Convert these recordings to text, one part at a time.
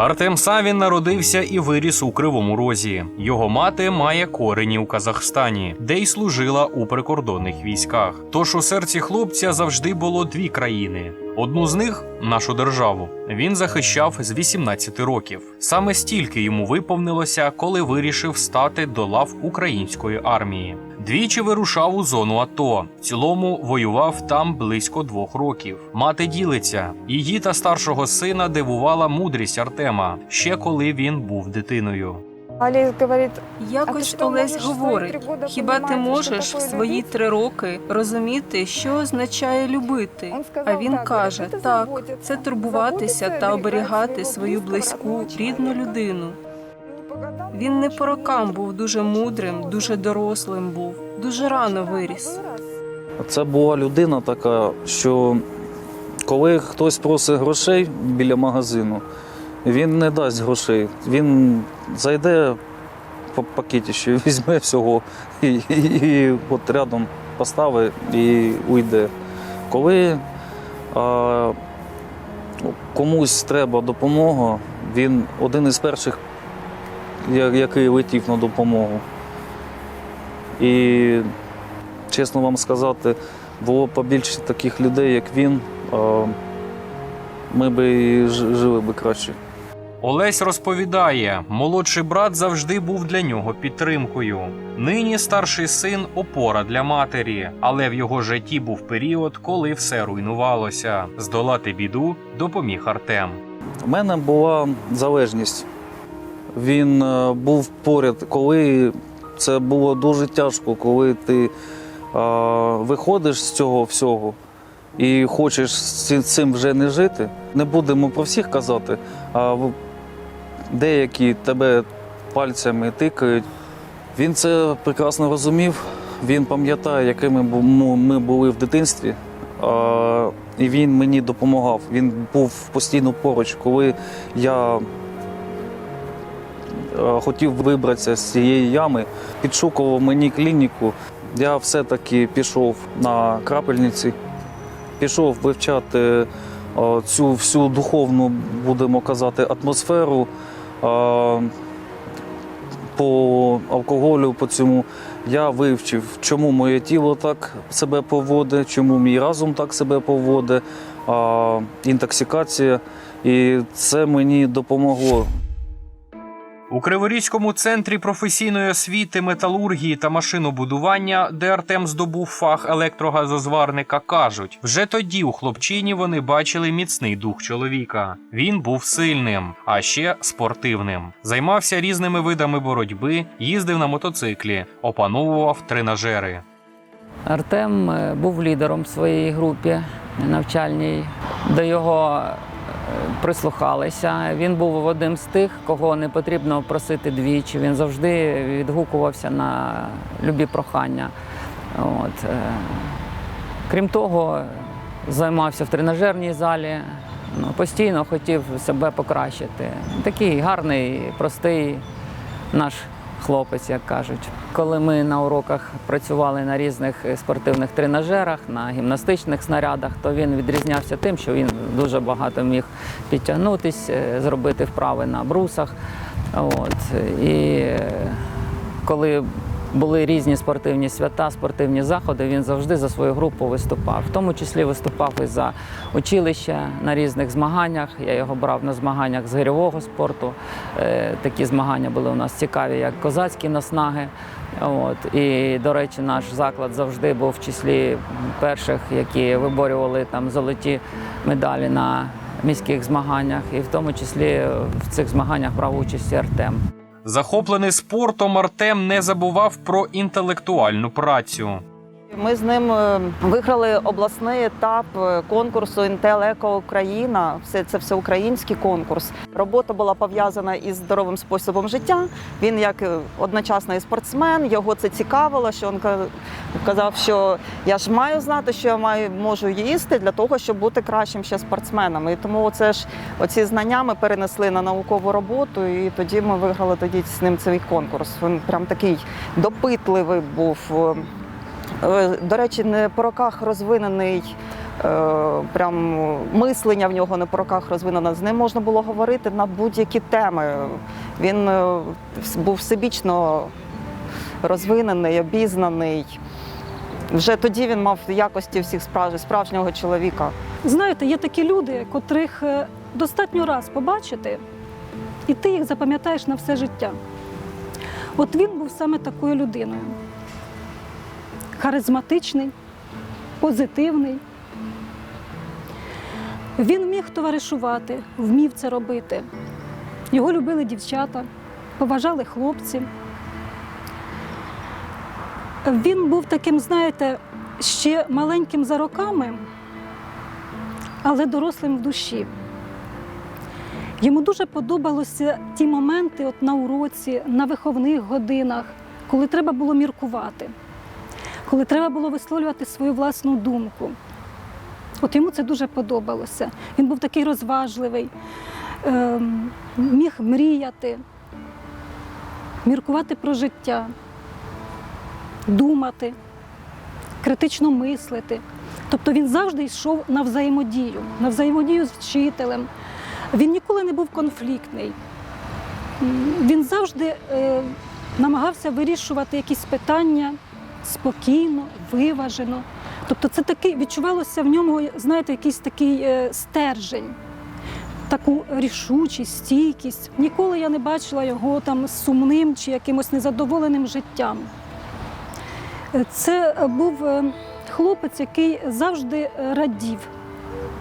Артем Савін народився і виріс у Кривому Розі. Його мати має корені у Казахстані, де й служила у прикордонних військах. Тож у серці хлопця завжди було дві країни. Одну з них нашу державу. Він захищав з 18 років. Саме стільки йому виповнилося, коли вирішив стати до лав української армії. Двічі вирушав у зону АТО. В цілому воював там близько двох років. Мати ділиться. Її та старшого сина дивувала мудрість Артема ще коли він був дитиною. Олег говорит, Якось що, Олесь говорить: хіба ти можеш в свої три роки розуміти, що означає любити? А він каже: так, це турбуватися та оберігати свою близьку, рідну людину. Він не по рокам був дуже мудрим, дуже дорослим був, дуже рано виріс. Це була людина така, що коли хтось просить грошей біля магазину, він не дасть грошей. Він зайде по пакеті, що візьме всього і, і, і от рядом поставить і уйде. Коли а, комусь треба допомога, він один із перших, який летів на допомогу. І чесно вам сказати, було побільше таких людей, як він, ми би і жили би краще. Олесь розповідає, молодший брат завжди був для нього підтримкою. Нині старший син опора для матері, але в його житті був період, коли все руйнувалося. Здолати біду допоміг Артем. У мене була залежність. Він е, був поряд, коли це було дуже тяжко, коли ти е, виходиш з цього всього і хочеш цим вже не жити. Не будемо про всіх казати, а деякі тебе пальцями тикають. Він це прекрасно розумів. Він пам'ятає, якими ми були в дитинстві. І він мені допомагав. Він був постійно поруч, коли я хотів вибратися з цієї ями, підшукував мені клініку. Я все-таки пішов на крапельниці, пішов вивчати е, цю всю духовну, будемо казати, атмосферу. е, По алкоголю, по цьому я вивчив, чому моє тіло так себе поводить, чому мій разум так себе поводить, інтоксикація. І це мені допомогло. У Криворізькому центрі професійної освіти, металургії та машинобудування, де Артем здобув фах електрогазозварника, кажуть, вже тоді у хлопчині вони бачили міцний дух чоловіка. Він був сильним, а ще спортивним. Займався різними видами боротьби, їздив на мотоциклі, опановував тренажери. Артем е, був лідером в своїй групі навчальній. До його прислухалися. Він був одним з тих, кого не потрібно просити двічі. Він завжди відгукувався на любі прохання. От. е, Крім того, займався в тренажерній залі, ну, постійно хотів себе покращити. Такий гарний, простий наш хлопець, як кажуть. Коли ми на уроках працювали на різних е, спортивних тренажерах, на гімнастичних снарядах, то він відрізнявся тим, що він дуже багато міг підтягнутись, е, зробити вправи на брусах. От. І е, коли були різні спортивні свята, спортивні заходи, він завжди за свою групу виступав. В тому числі виступав і за училище на різних змаганнях. Я його брав на змаганнях з гирьового спорту. Е, Такі змагання були у нас цікаві, як козацькі наснаги. От. І, до речі, наш заклад завжди був в числі перших, які виборювали там золоті медалі на міських змаганнях. І в тому числі в цих змаганнях брав участь і Артем. Захоплений спортом, Артем не забував про інтелектуальну працю. Ми з ним е, виграли обласний етап е, конкурсу Інтел Еко Україна. Все це всеукраїнський конкурс. Робота була пов'язана із здоровим способом життя. Він як е, одночасно і спортсмен, його це цікавило. Що він казав, що я ж маю знати, що я маю можу їсти для того, щоб бути кращим ще спортсменом. І тому оце ж оці знання ми перенесли на наукову роботу, і тоді ми виграли тоді з ним цей конкурс. Він прям такий допитливий був. Е, До речі, не по роках розвинений е, прям мислення в нього на по роках розвинено. З ним можна було говорити на будь-які теми. Він е, був всебічно розвинений, обізнаний. Вже тоді він мав якості всіх справ- справжнього чоловіка. Знаєте, є такі люди, котрих достатньо раз побачити, і ти їх запам'ятаєш на все життя. От він був саме такою людиною. Харизматичний, позитивний. Він вміг товаришувати, вмів це робити. Його любили дівчата, поважали хлопці. Він був таким, знаєте, ще маленьким за роками, але дорослим в душі. Йому дуже подобалося ті моменти от на уроці, на виховних годинах, коли треба було міркувати, коли треба було висловлювати свою власну думку. От йому це дуже подобалося. Він був такий розважливий, ем, міг мріяти, міркувати про життя, думати, критично мислити. Тобто він завжди йшов на взаємодію, на взаємодію з вчителем. Він ніколи не був конфліктний. Він завжди е, намагався вирішувати якісь питання спокійно, виважено. Тобто, це такий відчувалося в ньому, знаєте, якийсь такий е, стержень, таку рішучість, стійкість. Ніколи я не бачила його там сумним чи якимось незадоволеним життям. Е, Це був е, хлопець, який завжди радів,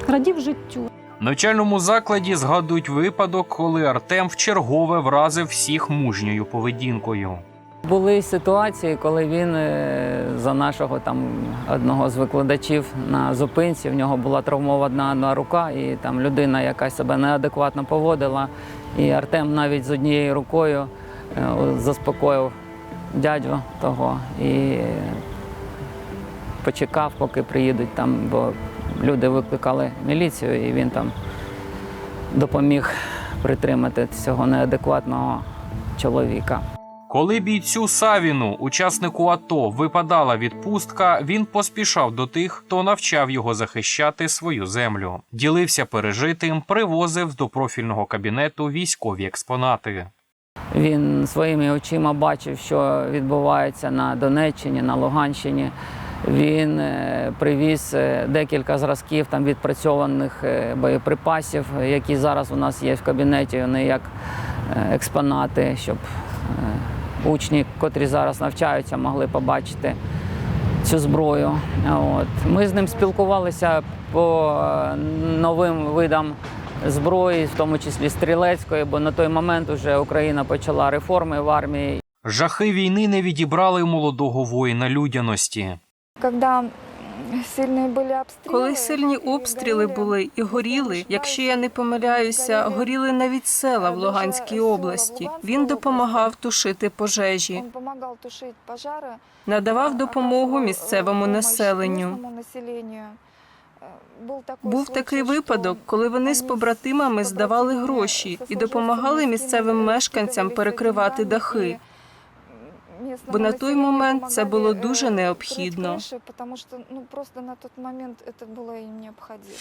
радів життю. Навчальному закладі згадують випадок, коли Артем вчергове вразив всіх мужньою поведінкою. Були ситуації, коли він е, за нашого там одного з викладачів на зупинці, в нього була травмована одна рука, і там людина, яка себе неадекватно поводила. І Артем навіть з однією рукою е, заспокоїв дядю того і почекав, поки приїдуть там, бо люди викликали міліцію, і він там допоміг притримати цього неадекватного чоловіка. Коли бійцю Савіну, учаснику АТО, випадала відпустка, він поспішав до тих, хто навчав його захищати свою землю. Ділився пережитим, привозив до профільного кабінету військові експонати. Він своїми очима бачив, що відбувається на Донеччині, на Луганщині. Він е, привіз е, декілька зразків там відпрацьованих е, боєприпасів, які зараз у нас є в кабінеті, вони як експонати, щоб учні, котрі зараз навчаються, могли побачити цю зброю. От. Ми з ним спілкувалися по е, новим видам зброї, в тому числі стрілецької, бо на той момент вже Україна почала реформи в армії. Жахи війни не відібрали молодого воїна людяності. Когда м, сильные были обстрелы... Коли сильні обстріли були і горіли, якщо я не помиляюся, горіли навіть села в Луганській області. Він допомагав тушити пожежі, Он помогал тушить пожары. надавав допомогу оказывал, э, місцевому помощь населенню. местному населению. Э, Був такий, Був такий случай, випадок, що коли вони з вони побратимами з здавали побратимами гроші і сослуживцями допомагали скинули місцевим мешканцям скидали перекривати собі дахи. і местному Бо на той населению момент це помогали, було дуже э, необхідно. крыть крыши, потому что ну, просто на тот момент это было им необходимо.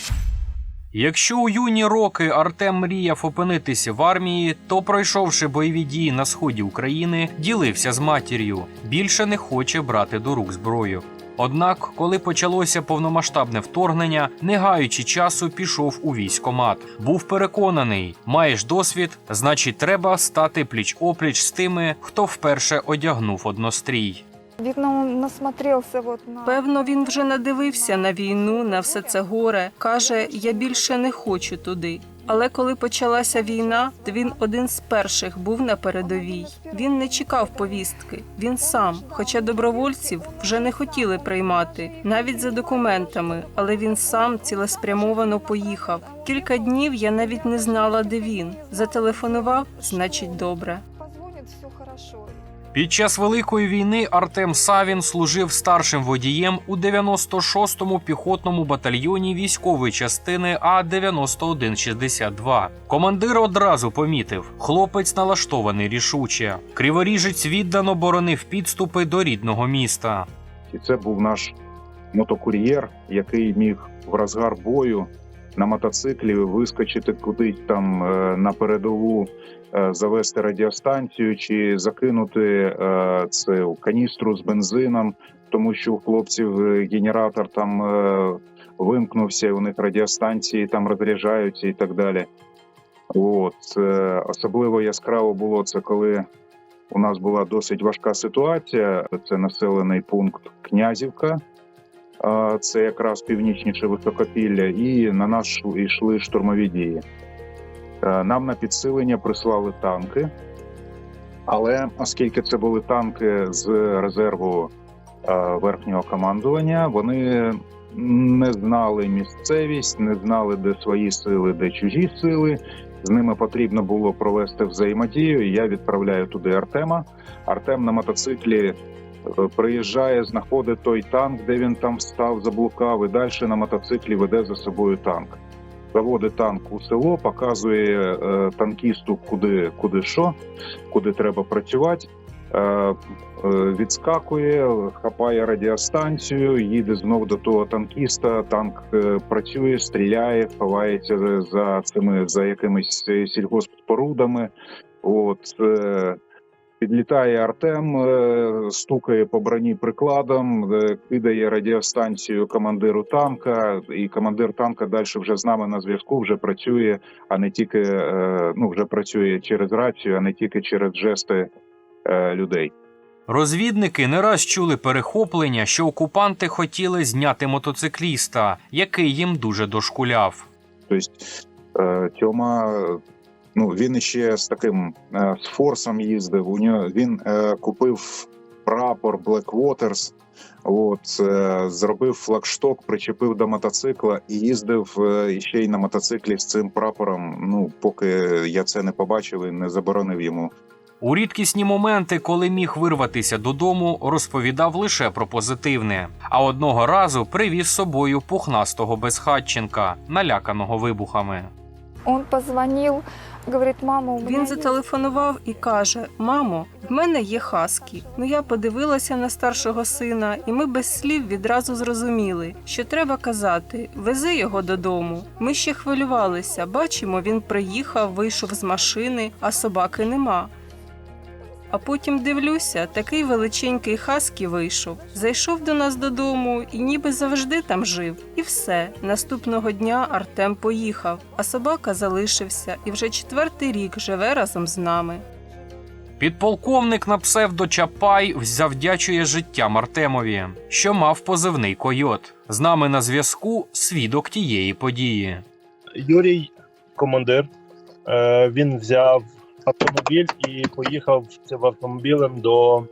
Якщо у юні роки Артем мріяв опинитися в армії, то пройшовши бойові дії на сході України, ділився з матір'ю. Більше не хоче брати до рук зброю. Однак, коли почалося повномасштабне вторгнення, не гаючи часу, пішов у військомат. Був переконаний, маєш досвід, значить, треба стати пліч опліч з тими, хто вперше одягнув однострій. Видно, он насмотрелся вот на... Певно, він вже надивився на війну, на все це горе. Каже, я більше не хочу туди. Але коли почалася війна, то він один з перших був на передовій. Він не чекав повістки. Він сам, хоча добровольців вже не хотіли приймати, навіть за документами, але він сам цілеспрямовано поїхав. Кілька днів я навіть не знала, де він. Зателефонував, значить, добре. Під час Великої війни Артем Савін служив старшим водієм у 96-му піхотному батальйоні військової частини А-9162. Командир одразу помітив, хлопець налаштований рішуче. Криворіжець віддано боронив підступи до рідного міста. І це був наш мотокур'єр, який міг в розгар бою на мотоциклі вискочити кудись там е, на передову, е, завести радіостанцію чи закинути е, це каністру з бензином, тому що у хлопців генератор там вимкнувся, у них радіостанції там розряджаються і так далі. От особливо яскраво було це, коли у нас була досить важка ситуація. Це населений пункт Князівка, це якраз північніше високопілля, і на нас йшли штурмові дії. Е, Нам на підсилення прислали танки, але оскільки це були танки з резерву е, верхнього командування, вони не знали місцевість, не знали, де свої сили, де чужі сили. З ними потрібно було провести взаємодію. Я відправляю туди Артема. Артем на мотоциклі приїжджає, знаходить той танк, де він там встав, заблукав, і далі на мотоциклі веде за собою танк. Заводить танк у село, показує е, танкісту, куди, куди що, куди треба працювати. Е, е, відскакує, хапає радіостанцію, їде знов до того танкіста. Танк е, працює, стріляє, ховається за- цими за якимись е, сільгоспспорудами. От е, підлітає Артем, е, стукає по броні прикладом, е, кидає радіостанцію командиру танка, і командир танка далі вже з нами на зв'язку, вже працює, а не тільки е, ну вже працює через рацію, а не тільки через жести людей. Розвідники не раз чули перехоплення, що окупанти хотіли зняти мотоцикліста, який їм дуже дошкуляв. Тобто Тьома, ну він ще з таким е, з форсом їздив. У нього він е, купив прапор Black Waters, От е, зробив флагшток, причепив до мотоцикла і їздив е, ще й на мотоциклі з цим прапором. Ну поки я це не побачив і не заборонив йому У рідкісні моменти, коли міг вирватися додому, розповідав лише про позитивне. А одного разу привіз з собою пухнастого безхатченка, наляканого вибухами. Он позвонил, говорит, мама, у мене Він зателефонував і каже: Мамо, в мене є хаскі. Ну я подивилася на старшого сина, і ми без слів відразу зрозуміли, що треба казати: вези його додому. Ми ще хвилювалися. Бачимо, він приїхав, вийшов з машини, а собаки нема. А потім дивлюся, такий величенький хаскі вийшов. Зайшов до нас додому і ніби завжди там жив. І все. Наступного дня Артем поїхав, а собака залишився і вже четвертий рік живе разом з нами. Підполковник на псевдо Чапай завдячує життям Артемові, що мав позивний койот. З нами на зв'язку свідок тієї події. Юрій, командир, е, він взяв автомобіль і поїхав цим автомобілем до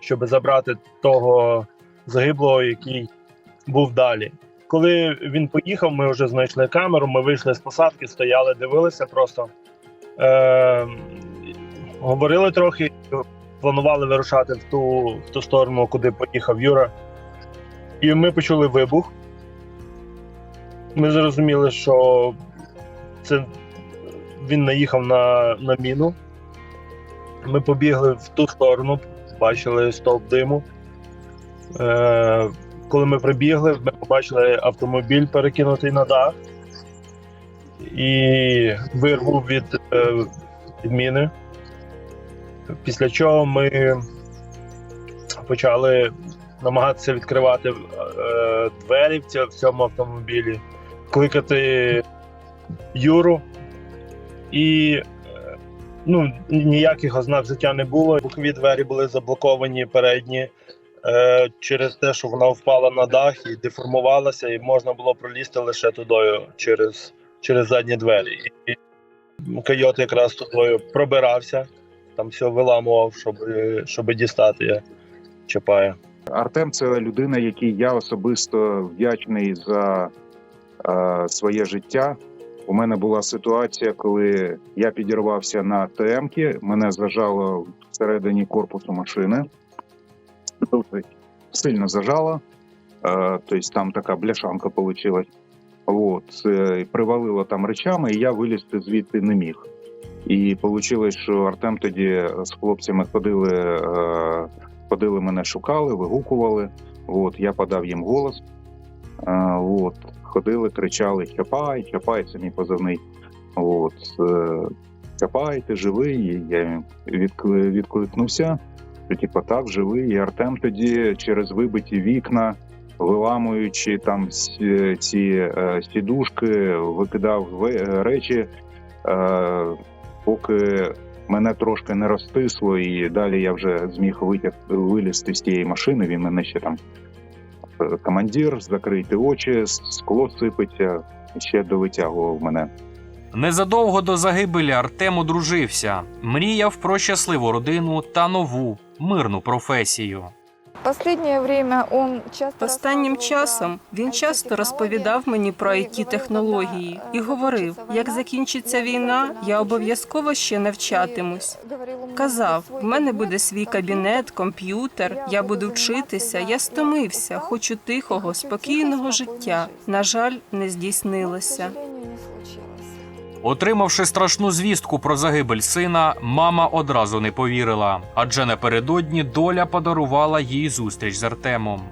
щоб забрати того загиблого, який був далі. Коли він поїхав, ми вже знайшли камеру, ми вийшли з посадки, стояли, дивилися просто. Е, говорили трохи, планували вирушати в ту, в ту сторону, куди поїхав Юра. І ми почули вибух. Ми зрозуміли, що це він наїхав на, на міну. Ми побігли в ту сторону, бачили стовп диму. Е, коли ми прибігли, ми побачили автомобіль перекинутий на дах і вирву від, е, від міни. Після чого ми почали намагатися відкривати е, двері в цьому, автомобілі, кликати Юру. І е, ну, ніяких ознак життя не було. Бокові двері були заблоковані передні е, через те, що вона впала на дах і деформувалася, і можна було пролізти лише тудою через, через задні двері. І койот якраз тудою пробирався, там все виламував, щоб, щоб дістати я чіпаю. Артем це людина, якій я особисто вдячний за е, своє життя. У мене була ситуація, коли я підірвався на ТМ-ки, мене зажало всередині корпусу машини. Досить сильно зажало. Е, тобто там така бляшанка вийшла. От, е, привалило там речами, і я вилізти звідти не міг. І вийшло, що Артем тоді з хлопцями ходили, е, ходили мене шукали, вигукували. От, я подав їм голос. А, от, ходили, кричали: Чапай, Чапай, це мій позивний. От, е, Чапай, ти живий. Я відкликнувся. Що, типу, так, живий. І Артем тоді через вибиті вікна, виламуючи там ці, е, сідушки, викидав речі, е, поки мене трошки не розтисло, і далі я вже зміг витяг вилізти з тієї машини. Він мене ще там е, командир, закрити очі, скло сипеться, ще довитягував мене. Незадовго до загибелі Артем одружився, мріяв про щасливу родину та нову мирну професію. Последнее время он часто Останнім часом він часто розповідав мені про it технології і говорив: як закінчиться війна, я обов'язково ще навчатимусь. Казав, в мене буде свій кабінет, комп'ютер, я буду вчитися, я стомився, хочу тихого, спокійного життя. На жаль, не здійснилося. Отримавши страшну звістку про загибель сина, мама одразу не повірила, адже напередодні доля подарувала їй зустріч з Артемом.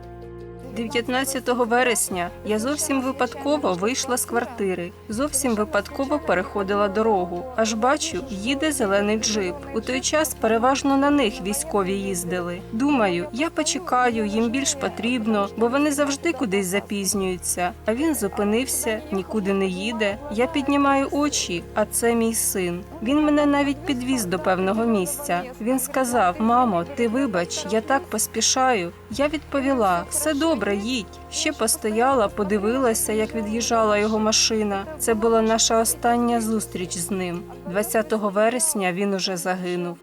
19 вересня я зовсім випадково вийшла з квартири, зовсім випадково переходила дорогу. Аж бачу, їде зелений джип. У той час переважно на них військові їздили. Думаю, я почекаю, їм більш потрібно, бо вони завжди кудись запізнюються. А він зупинився, нікуди не їде. Я піднімаю очі, а це мій син. Він мене навіть підвіз до певного місця. Він сказав: Мамо, ти вибач, я так поспішаю. Я відповіла: все добре, їдь. Ще постояла, подивилася, як від'їжджала його машина. Це була наша остання зустріч з ним. 20 вересня він уже загинув.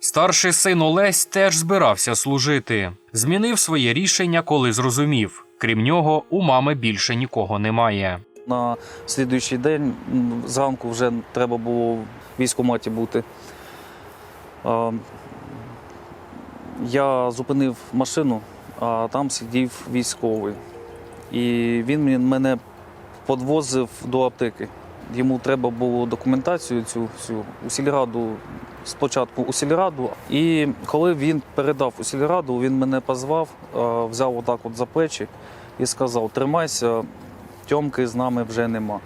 Старший син Олесь теж збирався служити. Змінив своє рішення, коли зрозумів. Крім нього, у мами більше нікого немає. На слідуючий день зранку вже треба було в військкоматі бути. Я зупинив машину, а там сидів військовий. І він мене подвозив до аптеки. Йому треба було документацію цю всю у сільраду, спочатку у сільраду. І коли він передав у сільраду, він мене позвав, взяв отак от за плечі і сказав: Тримайся, Тьомки з нами вже нема.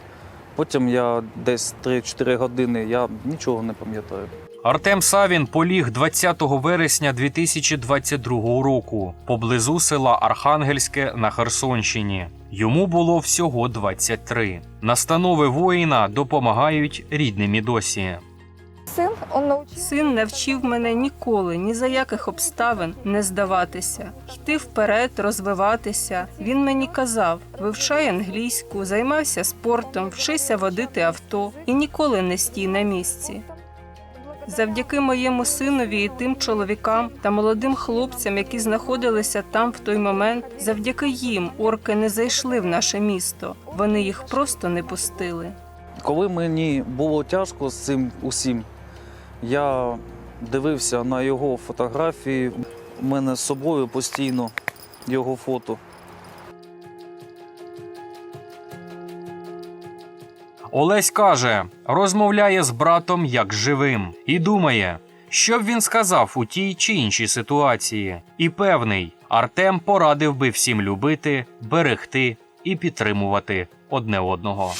Потім я десь 3-4 години, я нічого не пам'ятаю. Артем Савін поліг 20 вересня 2022 року поблизу села Архангельське на Херсонщині. Йому було всього 23. Настанови воїна допомагають рідним і досі. Научился... Син навчив мене ніколи, ні за яких обставин не здаватися, йти вперед, розвиватися. Він мені казав: вивчай англійську, займайся спортом, вчися водити авто і ніколи не стій на місці. Завдяки моєму синові і тим чоловікам та молодим хлопцям, які знаходилися там в той момент, завдяки їм орки не зайшли в наше місто. Вони їх просто не пустили. Коли мені було тяжко з цим усім, я дивився на його фотографії. У мене з собою постійно його фото. Олесь каже, розмовляє з братом як живим і думає, що б він сказав у тій чи іншій ситуації. І певний, Артем порадив би всім любити, берегти і підтримувати одне одного.